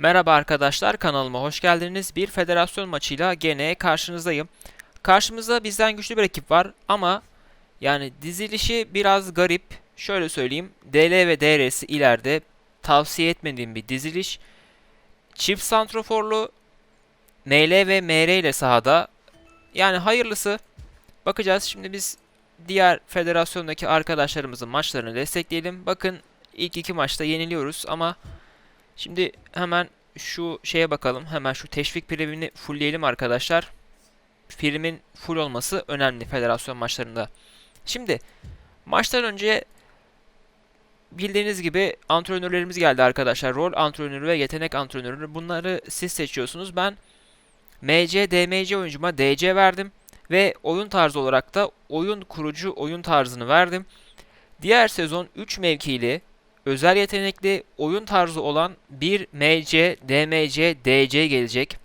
Merhaba arkadaşlar kanalıma hoş geldiniz. Bir federasyon maçıyla gene karşınızdayım. Karşımızda bizden güçlü bir ekip var ama yani dizilişi biraz garip. Şöyle söyleyeyim. DL ve DR'si ileride tavsiye etmediğim bir diziliş. Çift santroforlu ML ve MR ile sahada. Yani hayırlısı. Bakacağız. Şimdi biz diğer federasyondaki arkadaşlarımızın maçlarını destekleyelim. Bakın ilk iki maçta yeniliyoruz ama Şimdi hemen şu şeye bakalım. Hemen şu teşvik primini fullleyelim arkadaşlar. Primin full olması önemli federasyon maçlarında. Şimdi maçtan önce bildiğiniz gibi antrenörlerimiz geldi arkadaşlar. Rol antrenörü ve yetenek antrenörü. Bunları siz seçiyorsunuz. Ben MC, DMC oyuncuma DC verdim. Ve oyun tarzı olarak da oyun kurucu oyun tarzını verdim. Diğer sezon 3 mevkili özel yetenekli oyun tarzı olan bir MC, DMC, DC gelecek.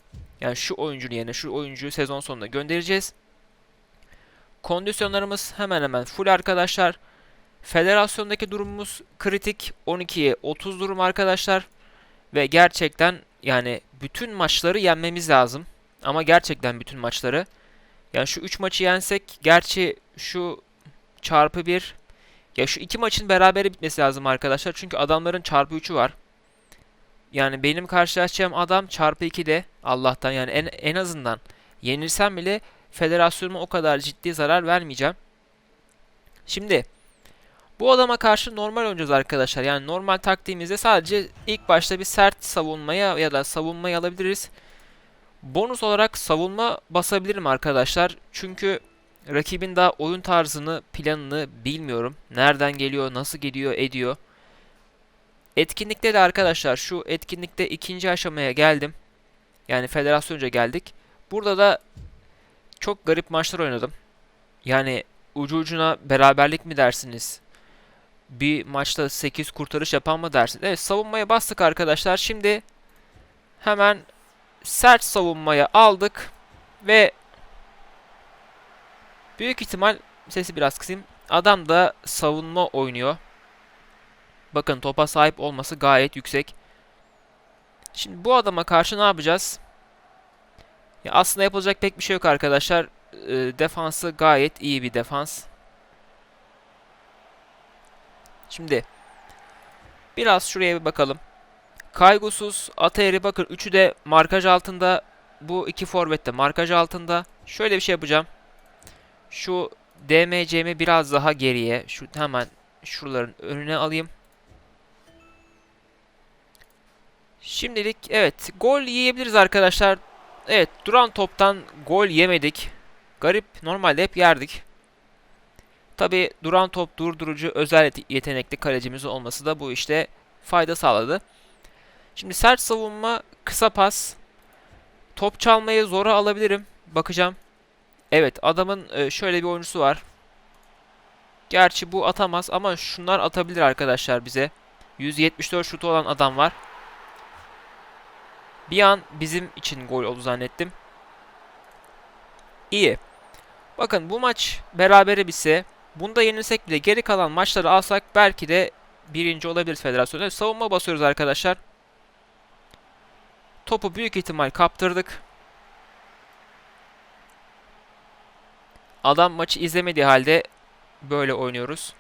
Yani şu oyuncunun yerine şu oyuncuyu sezon sonunda göndereceğiz. Kondisyonlarımız hemen hemen full arkadaşlar. Federasyondaki durumumuz kritik 12'ye 30 durum arkadaşlar. Ve gerçekten yani bütün maçları yenmemiz lazım. Ama gerçekten bütün maçları. Yani şu 3 maçı yensek gerçi şu çarpı 1 ya şu iki maçın beraber bitmesi lazım arkadaşlar. Çünkü adamların çarpı 3'ü var. Yani benim karşılaşacağım adam çarpı 2'de Allah'tan yani en, en azından yenilsem bile federasyonuma o kadar ciddi zarar vermeyeceğim. Şimdi bu adama karşı normal oynayacağız arkadaşlar. Yani normal taktiğimizde sadece ilk başta bir sert savunmaya ya da savunmayı alabiliriz. Bonus olarak savunma basabilirim arkadaşlar. Çünkü Rakibin daha oyun tarzını, planını bilmiyorum. Nereden geliyor, nasıl gidiyor, ediyor. Etkinlikte de arkadaşlar şu etkinlikte ikinci aşamaya geldim. Yani federasyonca geldik. Burada da çok garip maçlar oynadım. Yani ucu ucuna beraberlik mi dersiniz? Bir maçta 8 kurtarış yapan mı dersiniz? Evet savunmaya bastık arkadaşlar. Şimdi hemen sert savunmaya aldık ve Büyük ihtimal sesi biraz kısayım. Adam da savunma oynuyor. Bakın topa sahip olması gayet yüksek. Şimdi bu adama karşı ne yapacağız? Ya aslında yapılacak pek bir şey yok arkadaşlar. E, defansı gayet iyi bir defans. Şimdi biraz şuraya bir bakalım. Kaygusuz, Atayeri bakın üçü de markaj altında. Bu iki forvet de markaj altında. Şöyle bir şey yapacağım. Şu DMC'mi biraz daha geriye. Şu hemen şuraların önüne alayım. Şimdilik evet gol yiyebiliriz arkadaşlar. Evet duran toptan gol yemedik. Garip normalde hep yerdik. Tabi duran top durdurucu özel yetenekli kalecimiz olması da bu işte fayda sağladı. Şimdi sert savunma kısa pas. Top çalmayı zora alabilirim. Bakacağım. Evet adamın e, şöyle bir oyuncusu var. Gerçi bu atamaz ama şunlar atabilir arkadaşlar bize. 174 şutu olan adam var. Bir an bizim için gol oldu zannettim. İyi. Bakın bu maç berabere bitse bunda yenilsek bile geri kalan maçları alsak belki de birinci olabiliriz federasyonda. Savunma basıyoruz arkadaşlar. Topu büyük ihtimal kaptırdık. Adam maçı izlemediği halde böyle oynuyoruz.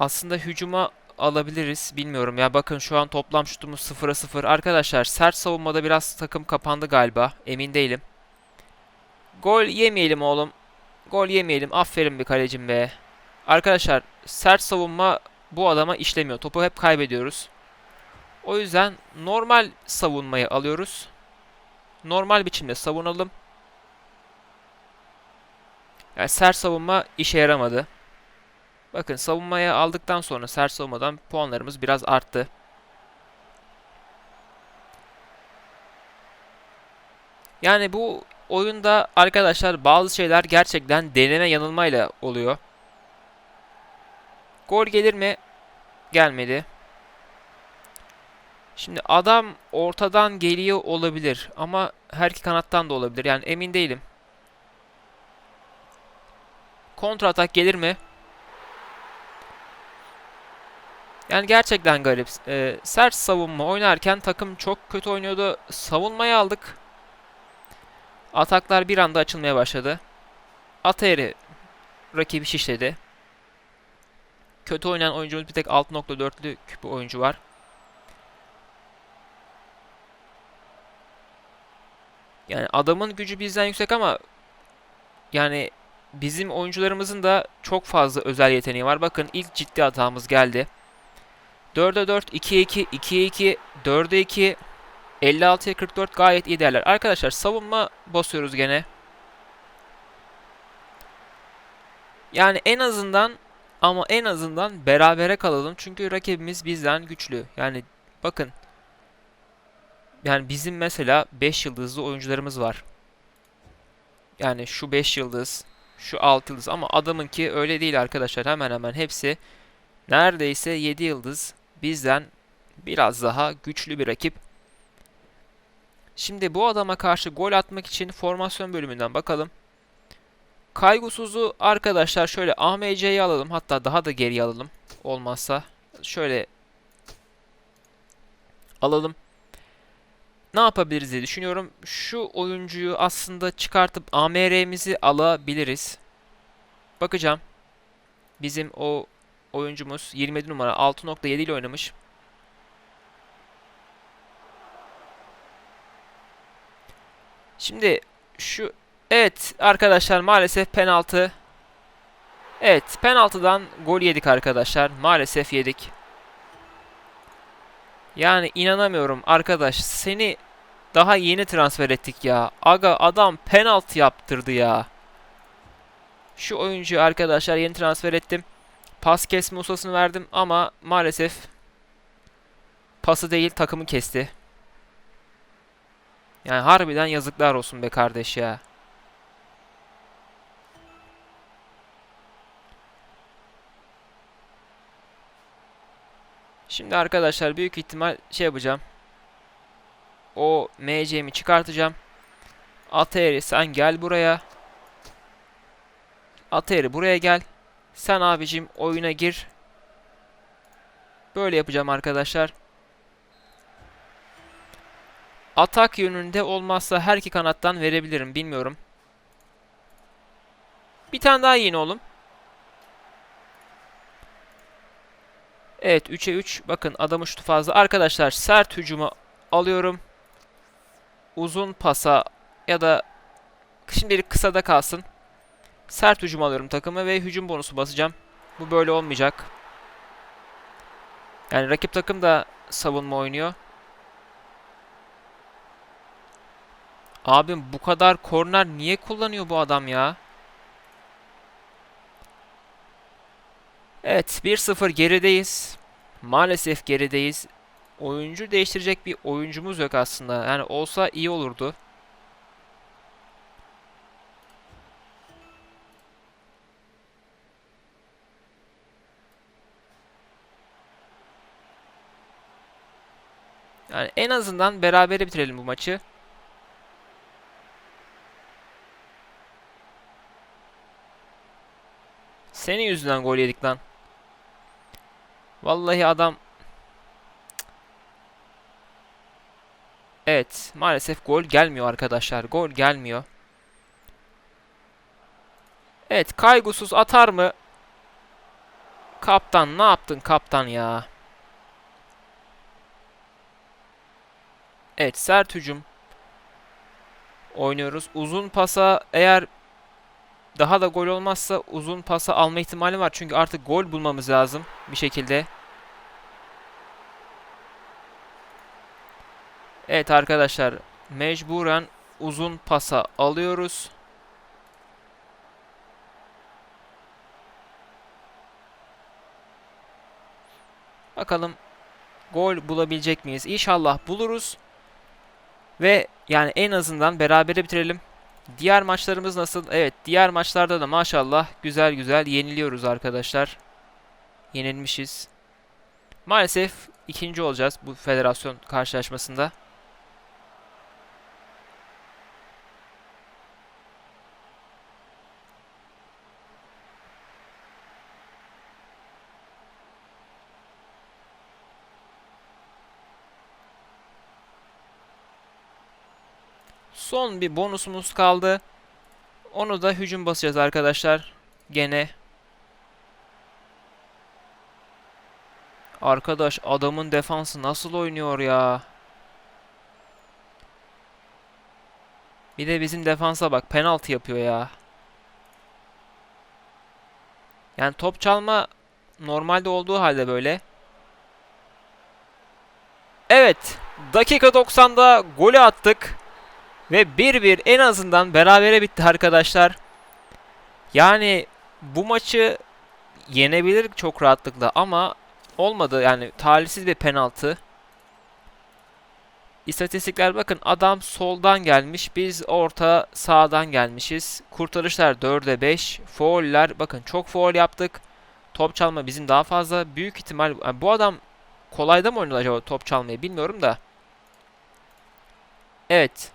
Aslında hücuma alabiliriz. Bilmiyorum ya bakın şu an toplam şutumuz 0'a 0. Arkadaşlar sert savunmada biraz takım kapandı galiba. Emin değilim. Gol yemeyelim oğlum. Gol yemeyelim. Aferin bir kalecim be. Arkadaşlar sert savunma bu adama işlemiyor. Topu hep kaybediyoruz. O yüzden normal savunmayı alıyoruz. Normal biçimde savunalım. Yani sert savunma işe yaramadı. Bakın savunmaya aldıktan sonra sert savunmadan puanlarımız biraz arttı. Yani bu oyunda arkadaşlar bazı şeyler gerçekten deneme yanılmayla oluyor. Gol gelir mi? Gelmedi. Şimdi adam ortadan geliyor olabilir ama her iki kanattan da olabilir. Yani emin değilim. Kontra atak gelir mi? Yani gerçekten garip. Ee, sert savunma oynarken takım çok kötü oynuyordu. Savunmayı aldık. Ataklar bir anda açılmaya başladı. Atayeri rakibi şişledi. Kötü oynayan oyuncumuz bir tek 6.4'lük bir oyuncu var. Yani adamın gücü bizden yüksek ama yani bizim oyuncularımızın da çok fazla özel yeteneği var. Bakın ilk ciddi hatamız geldi. 4'e 4, 2'ye 2, 2'ye 2, 4'e 2, 56'ya 44 gayet iyi değerler. Arkadaşlar savunma basıyoruz gene. Yani en azından ama en azından berabere kalalım. Çünkü rakibimiz bizden güçlü. Yani bakın. Yani bizim mesela 5 yıldızlı oyuncularımız var. Yani şu 5 yıldız, şu 6 yıldız ama adamınki öyle değil arkadaşlar. Hemen hemen hepsi neredeyse 7 yıldız. Bizden biraz daha güçlü bir rakip. Şimdi bu adama karşı gol atmak için formasyon bölümünden bakalım. Kaygusuz'u arkadaşlar şöyle AMC'yi alalım. Hatta daha da geriye alalım. Olmazsa şöyle alalım. Ne yapabiliriz diye düşünüyorum. Şu oyuncuyu aslında çıkartıp AMR'mizi alabiliriz. Bakacağım. Bizim o oyuncumuz 27 numara 6.7 ile oynamış. Şimdi şu evet arkadaşlar maalesef penaltı. Evet penaltıdan gol yedik arkadaşlar. Maalesef yedik. Yani inanamıyorum arkadaş. Seni daha yeni transfer ettik ya. Aga adam penaltı yaptırdı ya. Şu oyuncuyu arkadaşlar yeni transfer ettim. Pas kesme ustasını verdim ama maalesef pası değil takımı kesti. Yani harbiden yazıklar olsun be kardeş ya. Şimdi arkadaşlar büyük ihtimal şey yapacağım. O MC'mi çıkartacağım. Ateri sen gel buraya. Ateri buraya gel. Sen abicim oyuna gir. Böyle yapacağım arkadaşlar. Atak yönünde olmazsa her iki kanattan verebilirim. Bilmiyorum. Bir tane daha yiyin oğlum. Evet 3'e 3. Bakın adamı şutu fazla. Arkadaşlar sert hücumu alıyorum. Uzun pasa ya da şimdilik kısada kalsın. Sert hücum alıyorum takımı ve hücum bonusu basacağım. Bu böyle olmayacak. Yani rakip takım da savunma oynuyor. Abim bu kadar korner niye kullanıyor bu adam ya? Evet 1-0 gerideyiz. Maalesef gerideyiz. Oyuncu değiştirecek bir oyuncumuz yok aslında. Yani olsa iyi olurdu. Yani en azından berabere bitirelim bu maçı. Senin yüzünden gol yedik lan. Vallahi adam Evet, maalesef gol gelmiyor arkadaşlar. Gol gelmiyor. Evet, kaygısız atar mı? Kaptan, ne yaptın kaptan ya? Evet, sert hücum. Oynuyoruz. Uzun pasa eğer daha da gol olmazsa uzun pasa alma ihtimali var. Çünkü artık gol bulmamız lazım bir şekilde. Evet arkadaşlar mecburen uzun pasa alıyoruz. Bakalım gol bulabilecek miyiz? İnşallah buluruz. Ve yani en azından berabere bitirelim. Diğer maçlarımız nasıl? Evet diğer maçlarda da maşallah güzel güzel yeniliyoruz arkadaşlar. Yenilmişiz. Maalesef ikinci olacağız bu federasyon karşılaşmasında. Son bir bonusumuz kaldı. Onu da hücum basacağız arkadaşlar. Gene. Arkadaş adamın defansı nasıl oynuyor ya? Bir de bizim defansa bak penaltı yapıyor ya. Yani top çalma normalde olduğu halde böyle. Evet. Dakika 90'da golü attık. Ve 1-1 en azından berabere bitti arkadaşlar. Yani bu maçı yenebilir çok rahatlıkla ama olmadı yani talihsiz bir penaltı. İstatistikler bakın adam soldan gelmiş biz orta sağdan gelmişiz. Kurtarışlar 4'e 5. Fauller bakın çok faul yaptık. Top çalma bizim daha fazla. Büyük ihtimal yani bu adam kolayda mı oynadı acaba top çalmayı bilmiyorum da. Evet.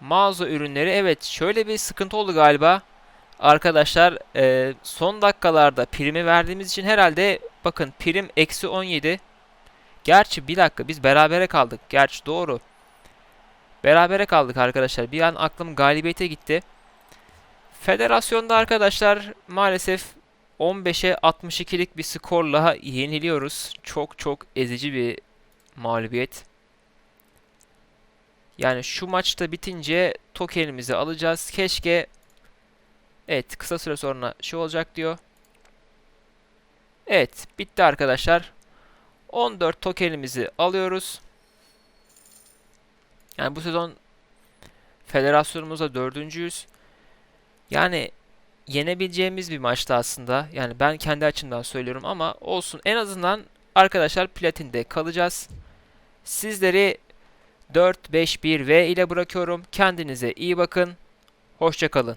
Mağaza ürünleri evet şöyle bir sıkıntı oldu galiba. Arkadaşlar e, son dakikalarda primi verdiğimiz için herhalde bakın prim eksi 17. Gerçi bir dakika biz berabere kaldık. Gerçi doğru. Berabere kaldık arkadaşlar. Bir an aklım galibiyete gitti. Federasyonda arkadaşlar maalesef 15'e 62'lik bir skorla yeniliyoruz. Çok çok ezici bir mağlubiyet. Yani şu maçta bitince tokenimizi alacağız. Keşke Evet kısa süre sonra şey olacak diyor. Evet bitti arkadaşlar. 14 tokenimizi alıyoruz. Yani bu sezon federasyonumuzda dördüncüyüz. Yani yenebileceğimiz bir maçtı aslında. Yani ben kendi açımdan söylüyorum ama olsun. En azından arkadaşlar platinde kalacağız. Sizleri 4-5-1-V ile bırakıyorum. Kendinize iyi bakın. Hoşçakalın.